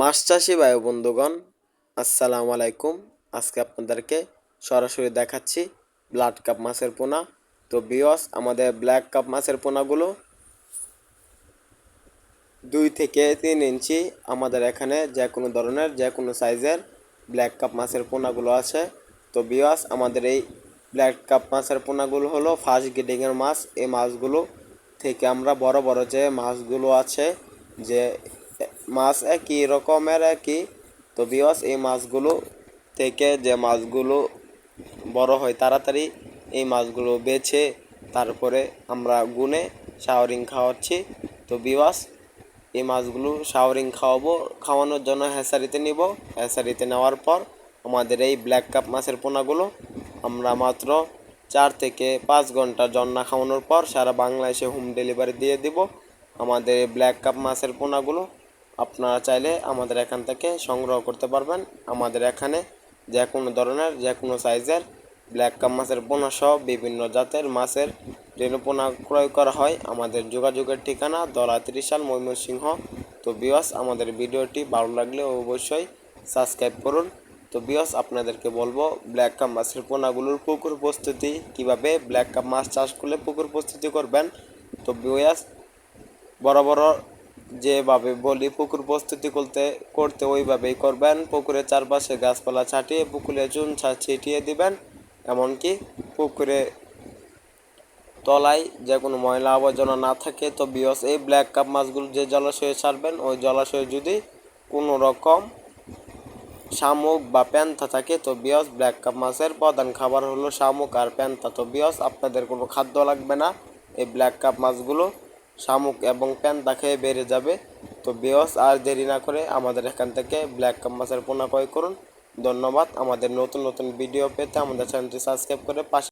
মাছ চাষি বায়ু বন্ধুগণ, আসসালামু আলাইকুম। আজকে আপনাদেরকে সরাসরি দেখাচ্ছি ব্লাড কাপ মাছের পোনা। তো বিয়স আমাদের ব্ল্যাক কাপ মাছের পোনাগুলো দুই থেকে তিন ইঞ্চি আমাদের এখানে যে কোনো ধরনের যে কোনো সাইজের ব্ল্যাক কাপ মাছের পোনাগুলো আছে। তো বিয়স আমাদের এই ব্ল্যাক কাপ মাছের পোনাগুলো হলো ফার্স্ট গ্রেডিংয়ের মাছ। এই মাছগুলো থেকে আমরা বড় বড় যে মাছগুলো আছে, যে মাছ একই রকমের একই তো বিয়স এই মাছগুলো থেকে যে মাছগুলো বড় হয়, তাড়াতাড়ি এই মাছগুলো বেছে তারপরে আমরা গুনে শাওরিং খাওয়াচ্ছি। তো বিওয়াস এই মাছগুলো শাওরিং খাওয়াবো, খাওয়ানোর জন্য হ্যাসারিতে নিব। হ্যাসারিতে নেওয়ার পর আমাদের এই ব্ল্যাক কাপ মাছের পোনাগুলো আমরা মাত্র চার থেকে পাঁচ ঘণ্টা জন্না খাওয়ানোর পর সারা বাংলাদেশে হোম ডেলিভারি দিয়ে দিব। আমাদের ব্ল্যাক কাপ মাছের পোনাগুলো আপনারা চাইলে আমাদের এখান থেকে সংগ্রহ করতে পারবেন। আমাদের এখানে যে কোনো ধরনের যে কোনো সাইজের ব্ল্যাক কাপ মাছের পোনা সহ বিভিন্ন জাতের মাছের রেণুপোনা ক্রয় করা হয়। আমাদের যোগাযোগের ঠিকানা দলা ত্রিশাল ময়মনসিংহ। তো বিওয়াস আমাদের ভিডিওটি ভালো লাগলে অবশ্যই সাবস্ক্রাইব করুন। তো বিওয়াস আপনাদেরকে বলব, ব্ল্যাক কাপ মাছের পোনাগুলোর পুকুর প্রস্তুতি কীভাবে ব্ল্যাক কাপ মাছ চাষ করলে পুকুর প্রস্তুতি করবেন? তো বিওয়াস বড় বড় যেভাবে বলি, পুকুর প্রস্তুতি করতে করতে ওইভাবেই করবেন। পুকুরের চারপাশে গাছপালা ছাটিয়ে, পুকুরে চুন ছিটিয়ে দিবেন। এমনকি পুকুরে তলায় যে কোনো ময়লা আবর্জনা না থাকে, তো বিয়স এই ব্ল্যাক কাপ মাছগুলো যে জলাশয়ে ছাড়বেন, ওই জলাশয়ে যদি কোনো রকম শামুক বা প্যান্থা থাকে, তো বিয়স ব্ল্যাক কাপ মাছের প্রধান খাবার হলো শামুক আর প্যান্থা। তো বিয়স, আপনাদের কোনো খাদ্য লাগবে না। এই ব্ল্যাক কাপ মাছগুলো শামুক এবং প্যান্তা খেয়ে বেড়ে যাবে। তো বেওয়াস আর দেরি না করে আমাদের এখান থেকে ব্ল্যাক কাম্পাসের পোনা ক্রয় করুন। ধন্যবাদ। আমাদের নতুন নতুন ভিডিও পেতে আমাদের চ্যানেলটি সাবস্ক্রাইব করে পাশে